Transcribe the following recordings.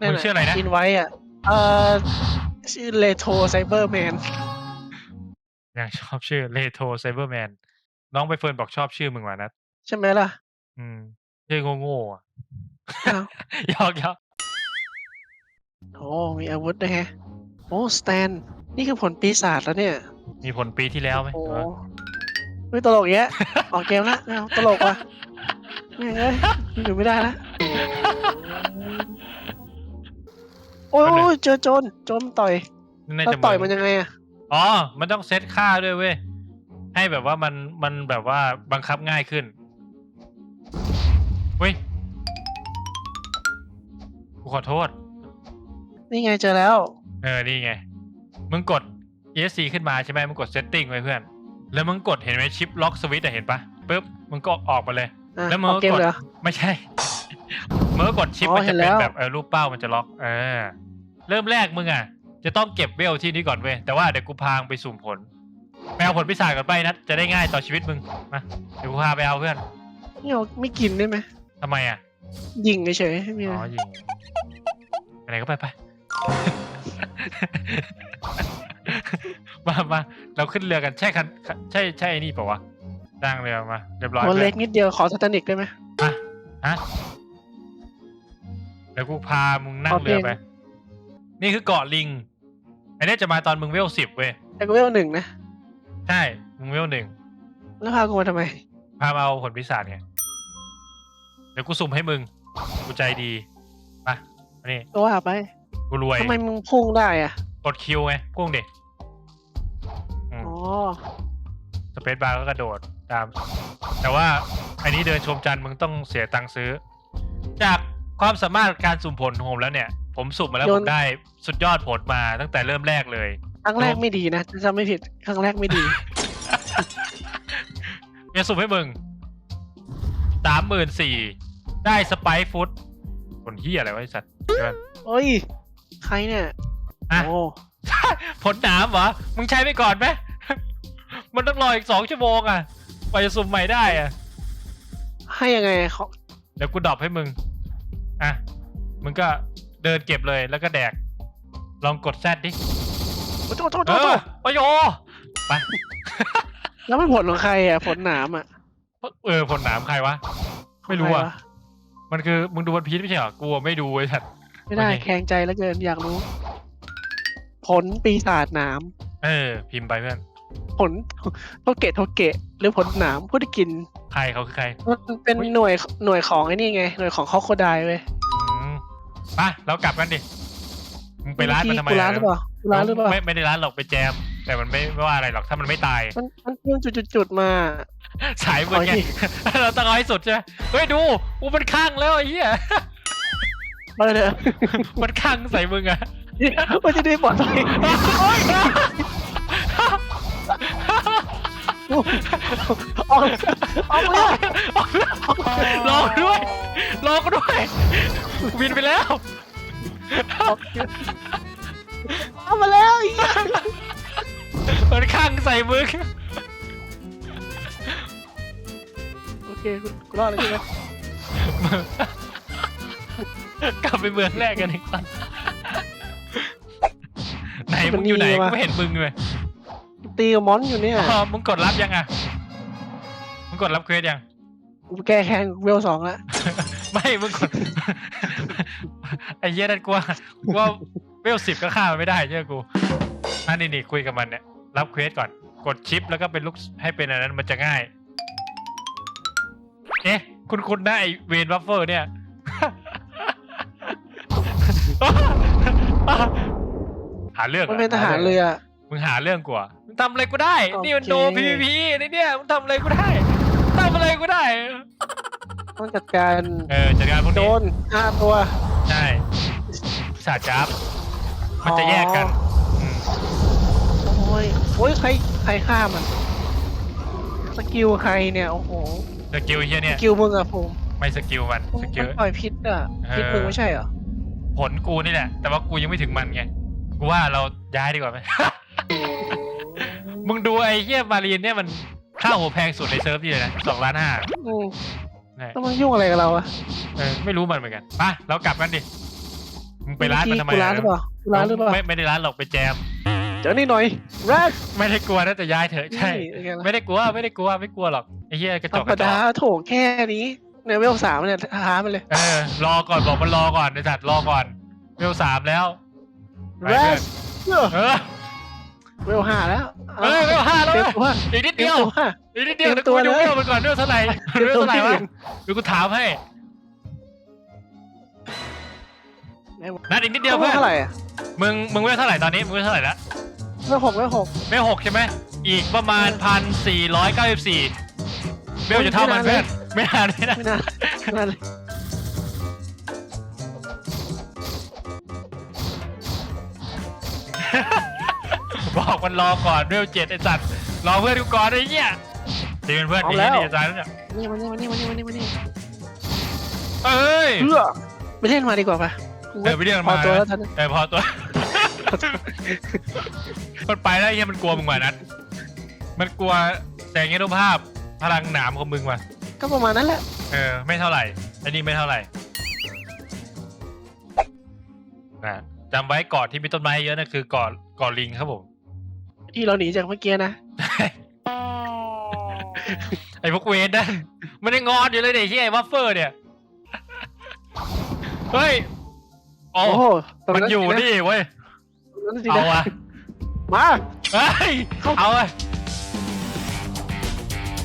มึงชื่ออะไรนะ อินไว้อะ เอ่อ ชื่อเลโทไซเบอร์แมน ยังชอบชื่อเลโทไซเบอร์แมน น้องไปเฟิร์นบอกชอบชื่อมึงว่ะนัดใช่ไหมล่ะ อืม ชื่อโง่ๆอะอ้าว หยอกหยอกโอ้มีอาวุธนะฮะ โอ้สแตน นี่คือผลปีศาจแล้วเนี่ย มีผลปีที่แล้วไหมโอ้หรือว่าไม่ตลกแยะ ออกเกมละไม่เอาตลกว่ะแม่งเอ้ยอยู่ไม่ได้ละ โอ้ยโอ้ยเจอโจรโจรต่อยน่าแล้วจะต่อยเหมันยังไงอะอ๋อ มันต้องเซตค่าด้วยเว้ย ให้แบบว่ามันมันแบบว่าบังคับง่ายขึ้นเว้ยกูขอโทษ นี่ไงเจอแล้ว เออ นี่ไง มึงกด ESC ขึ้นมาใช่ไหมมึงกด setting ไว้เพื่อน แล้วมึงกดเห็นไหมชิปล็อกสวิตช์อะเห็นปะปุ๊บ มึงก็ออกมาเลย อะแล้วมึงออกเกมกดเลยเหรอไม่ใช่ เมื่อกดชิปอ๋อมันเห็จะนเป็แล้นว แบบเออรูปเป้ามันจะล็อกเออเริ่มแรกมึงอะ จะต้องเก็บเวลที่นี้ก่อนเว้ยแต่ว่าเดี๋ยวกูพางไปสุ่มผลไปเอาผลพิศาจก่อนไปนะจะได้ง่ายต่อชีวิตมึงมาเดี๋ยวกูพาไปเอาเพื่อนนี่เอาไม่กินได้ไหมทำไมอะยิงเฉยๆไม่มีอ๋อะไรอยิงไปไหนก็ไปไป มามาเราขึ้นเรือกันใช่คันใช่ใช่ไอ้นี่เปล่าวะจ้างเรือมาเรียบร้อยตัวพื่อน เล็กนิดเดียวขอสแตนิกได้ไหมอะฮะเดี๋ยวกูพามึงนั่งเอาเรือเพลงไป นี่คือเกาะลิง อันนี้จะมาตอนมึงเวลสิบเว้ยแต่ก็เวลหนึ่งนะ ใช่ มึงเวลหนึ่ง แล้วพากูมาทำไม พามาเอาผลพิศาจไงเดี๋ยวกูสุ่มให้มึง กูใจดีมาอันนี้ก็ว่าไป กูรวยทำไมมึงพุ่งได้อะ กดคิวไงพุ่งดิอืมอ๋อ สเปซบาร์ก็กระโดดตาม แต่ว่าอันนี้เดินชมจันทร์มึงต้องเสียตังค์ซื้อ จาก ความสามารถการสุ่มผลของผมแล้วเนี่ย ผมสุ่มมาแล้วผมได้สุดยอดผลมาตั้งแต่เริ่มแรกเลย ครั้งแรกไม่ดีนะถ้าจำไม่ผิดครั้งแรกไม่ดีเนี่ยสุ่มให้มึงสามหมื่นสี่ได้สไปฟุตผลที่อะไรวะไอสัตว์เดี๋ยวก่อน โอ้ย ใครเนี่ย อะ โอ้ ผลหนามเหรอ มึงใช้ไปก่อนไหม มันต้องรออีกสองชั่วโมงอะกว่าจะสุ่มใหม่ได้อะ ให้ยังไงเขาเดี๋ยวกูดรอปให้มึงอะ มึงก็เดินเก็บเลยแล้วก็แดก ลองกดแซดดิโอ้โทษโทษเอโทษโทอษโอ้ยโอไป แล้วมันผลของใครอะผลหนามอะเออผลหนามใครวะ ไม่รู้ขงอะ ใควมันคือมึงดูวันพีชไม่ใช่เหรอ กูอะไม่ดูไอ้สัตว์ ไม่ได้โอเค แข็งใจแล้วเกินอยากรู้ ผลปีศาจหนาม เออ พิมพ์ไปเพื่อน ผลโทเกะโทเกะ หรือผลหนามผู้ที่กิน ใครเขาคือใคร มันเป็นอุ๊ยหน่วยหน่วยของไอ้นี่ไง หน่วยของคอโคไดเว้ยอืม ไปเรากลับกันดิมึงไปร้านมันทำไมกูอะร้านหรือเปล่ากูร้านหรือเปล่าไม่ไม่ได้ร้านหรอกไปแจม แต่มันไม่ไม่ว่าอะไรหรอกถ้ามันไม่ตาย มันมันเพิ่งจุดๆๆมา สายมึงไงขออีกเราต้องเอาให้สุดใช่ไหมเฮ้ยดูกูมันข้างแล้วไอ้เหี้ยมาเลยมันข้างใส่มึงอะมันจะได้ปลอดภัยโอ๊ย ออกออกเลยรอกด้วยรอกด้วยบินไปแล้วเอามาแล้วไอ้เหี้ยมันข้างใส่มึงโอเคกูกูรอดแล้วใช่ไหมกลับไปเมืองแรกกันอีกวันไหนมึงอยู่ไหนกูไม่เห็นมึงเลย ตีกับมอนอยู่เนี่ยอ๋อมึงกดรับยังอะ มึงกดรับเควสยัง กูแก้แค้นเวลสองแล้วไม่มึงกด ไอ้เหี้ยนั่นกูว่ากูว่าเวลสิบก็ฆ่ามันไม่ได้เชื่อกูอันนี้นี่คุยกับมันเนี่ย รับเควสก่อน กดชิปแล้วก็เป็นลูกให้เป็นอันนั้นมันจะง่าย เอ๊ะ คุณคุณนะไอเวนวัฟเฟอร์เนี่ย หาเรื่องหรมันเป็นทหารเรือ มึงหาเรื่องกูเหรอมึงทำอะไรกูได้โอเคนี่มันโน PVP นี่เนี่ยมึงทำอะไรกูได้ทำอะไรกูได้ ต้องจัดการเออจัดการพวกโดนี้นห้าตัว ใช่ศาสตร์จับมันจะแยกกันมโอ้ยโอ้ยใครใครฆ่ามัน สกิลใครเนี่ย โอ้โห สกิลเฮียสเนี่ยกิลมึงอะผมไม่สกิลมันสกิมัลนปล่อยพิษอะพิษเออมึงไม่ใช่เหรอผลกูนี่แหละ แต่ว่ากูยังไม่ถึงมันไง กูว่าเราย้ายดีกว่าไหม มึงดูไอ้เฮียมารีนเนี่ยมันค่าหัวแพงสุดในเซิร์ฟนี่เลยนะสองล้านห้าอืมใช่แล้วมึงยุ่งอะไรกับเราอะเออไม่รู้มันเหมือนกันไปเรากลับกันดิมึงไปร้านมันทำไมกูร้านหรือเปล่ากูร้านหรือเปล่าไม่ไม่ได้ร้านหรอกไปแจม เจอนี่หน่อยแรดไม่ได้กลัวนะแต่ย้ายเถอะใช่นี่เป็นไงล่ะไม่ได้กลัวไม่ได้กลัวไม่กลัวหรอกไอ้เหี้ยกระธจรอกรกมระจอดากโถแค่นี้ในเวลสามเนี่ยท้ามันเลยเออรอก่อนบอกมันรอก่อนไอ้สัตว์รอก่อนเวลสามแล้วไปแรเพื่อนดเออ เวลห้าแล้วเออเวลห้าแล้วเต็มเว้ยตัวอีกนิดเต็เดีมยวตัวอีกนิดเดียวเต็เดี๋ยวมกูตัวไปดูเลยเวลมันก่อนเวลเท่าไหร่เต็มเวลตัวเท่าไหร่ที่วะหนึ่งเดี๋ยวกูถามให้ไหนวะนัดอีกนิดเดียวเวเพื่ลอนเท่าไหร่อะมึงมึงเวลเท่าไหร่ตอนนี้มึงเวลเท่าไหร่แล้วเวลหกเวลหกเวลหกใช่ไหมอีกประมาณพันสี่ร้อยเก้าสิบสี่เวลจะเท่ามันเพื่อนไม่นานไม่นานไม่นานไม่นานเลยบอก มันรอก่อนเวลเจ็ดไอ้สัตว์รอเพื่อนกูก่อนไอ้เหี้ยดีเป็นเพื่อนดีดีอาจารย์เนี่ยนี่มานี่มานี่มานี่มานี่มานี่เอ้ย เพื่อไปเล่นมาดีกว่าปะกูเออไปเรียกมันพอมาตัวนะแล้วท่านเออพอตัว มันไปแล้วไอ้เหี้ยมันกลัวมึงว่ะนัดมันกลัวแสงยานุภาพพลังหนามของมึงว่ะก็ประมาณนั้นแหละเออไม่เท่าไหร่อันนี้ไม่เท่าไหร่นะจำไว้เกาะที่มีต้นไม้เยอะนะคือเกาะเกาะลิงครับผม ที่เราหนีจากเมื่อกี้นะ ไอ้พวกเวนนั่นมันยังงอนอยู่เลยเนี่ยที่ไอ้วัฟเฟอร์เนี่ย เฮ้ยโอ้โอ้โหตรงมันอยู่สิะนี่เว้ยตรงนั้นสิเอานะวะมา เฮ้ย เอาเลย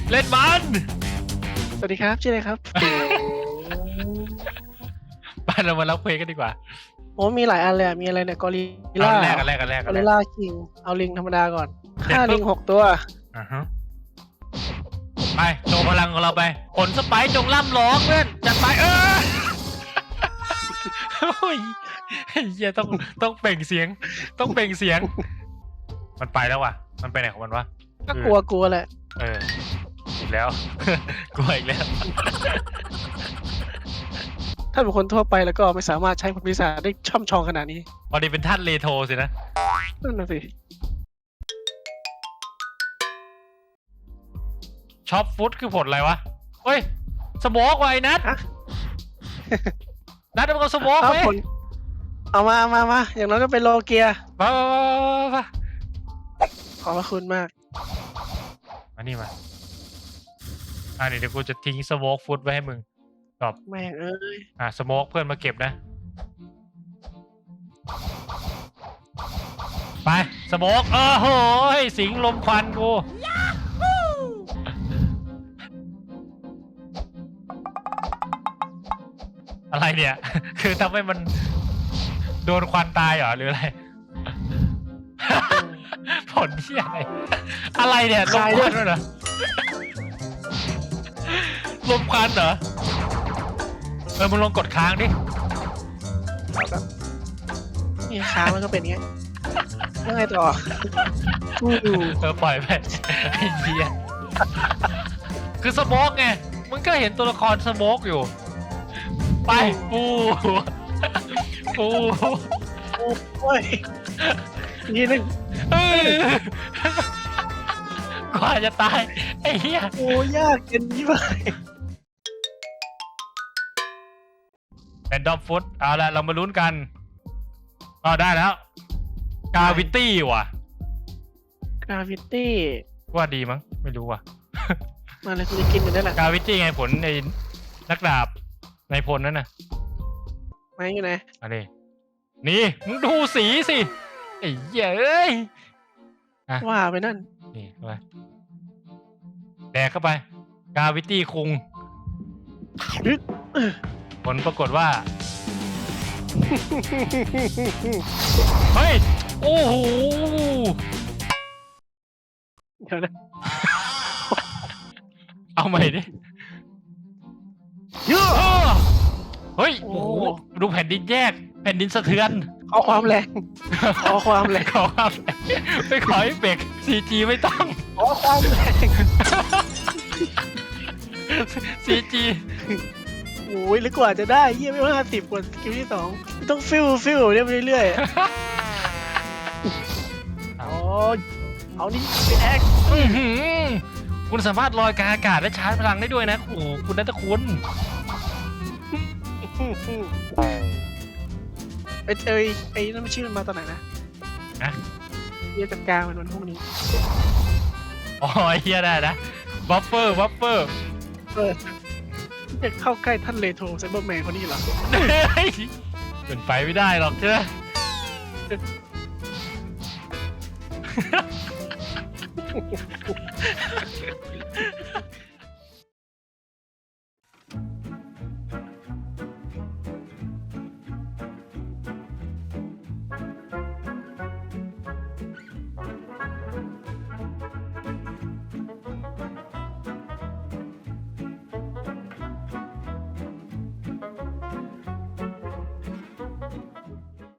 เล่นมัน สวัสดีครับชื่ออะไรครับ ไปเรามารับเพลงกันดีกว่า โอ้มีหลายอันเลยอะมีอะไรเนี่ยกอริลเอาล่าแรกกันแรกกันแรกกกัอนแรริกลล่าคิง เอาลิงธรรมดาก่อนเด็ดฆ่าปุ๊บลิงหกตัว อ่าฮะไปโชว์พลังของเราไป ผลสไปร์จงล่ำร้องเพื่อนจัดไปเออโอ้ยไอ้เหี้ยต้องต้องเปล่งเสียง ต้องเปล่งเสียง มันไปแล้วว่ะ มันไปไหนของมันวะ ก็กลัวกลัวแหละ เอออีกแล้ว กลัวอีกแล้ว ถ้าเป็นคนทั่วไปแล้วก็ไม่สามารถใช้พลปีศาจได้ช่ำชองขนาดนี้พอดีเป็นท่านเลโทสินะ นั่นน่ะสิช็อปฟุตคือผลอะไรวะ เฮ้ย สโมกไว้นัดฮะนัดมันก็สโมกเอาเว้ยผลเอามามามาอย่างน้อยก็เป็นโลเกียมามามามามาขอบพระคุณมากมานี่มา อ่าเดี๋ยวกูจะทิ้งสโมกฟุตไว้ให้มึง ตอบแม่งเอ้ยอ่าสโมกเพื่อนมาเก็บนะ ไปสโมกเออโหยสิงลมควันกูอะไรเนี่ย คือทำให้มันโดนควันตายเหรอหรืออะไร ผลที่อะไร อะไรเนี่ยลมควันด้วยเหรอลมควันเหรอเออมึงลองกดค้างดินี่ค้างมันก็เป็นอย่างเงี้ยแล้วไงต่ออู้เออปล่อยไปไอ้เหี้ยคือสโมกไงมึงก็เห็นตัวละครสโมกอยู่ ไปปูปูโอ้ยนี่นึงเออกว่าจะตายไอ้เหี้ย โอ้ยากเกินยี่ห้อ เป็นดอมฟุตเอาละเรามาลุ้นกันอ๋อได้แล้วกาวิตี้ว่ะกราฟิตี้ว่าดีมั้งไม่รู้ว่ะ มาเลยคุณจะกินอยู่นั่นแหละกาวิตี้ไงผลในนักดาบในพลนั่นน่ะมาอยู่ไหนอันนี้นี่มึงดูสีสิไอ้เหี้ยเอ้ยว่าไปนั่นนี่เข้าไปแดกเข้าไป กาวิตี้คุงอึ๊ด ผลปรากฏว่า เฮ้ย โอ้โหเดี๋ยวนะเอาใหม่ดิเยอะอ้อเฮ้ย โอ้โอ้โห ดูแผ่นดินแยก แผ่นดินสะเทือน เอาความแรงเอาความแรงขอครับไม่ขอให้เบรกซีจีไม่ต้อง เอาความแรงซีจี โอ้ยหรือกว่าจะได้เยี่ยไม่ว่าห้าสิบกว่าสกิลที่สองต้องฟิลฟิลเรื่อยเรื่อยๆอ๋อเอานี่ไปแอคอื้อหือคุณสามารถลอยกลางอากาศและชาร์จพลังได้ด้วยนะ โอ้โหคุณนัทคุณ ไอ้เอ้ยไอ้นั่นมันชื่อมันมาตอนไหนนะนะเรียกจัดการมันวันพรุ่งนี้อ๋อไอ้เฮียได้นะบัฟเฟอร์บัฟเฟอร์ เออ จะเข้าใกล้ท่านเลโทไซเบอร์แมนคนนี้เหรอเป็นไปไม่ได้หรอกใช่ไหมเ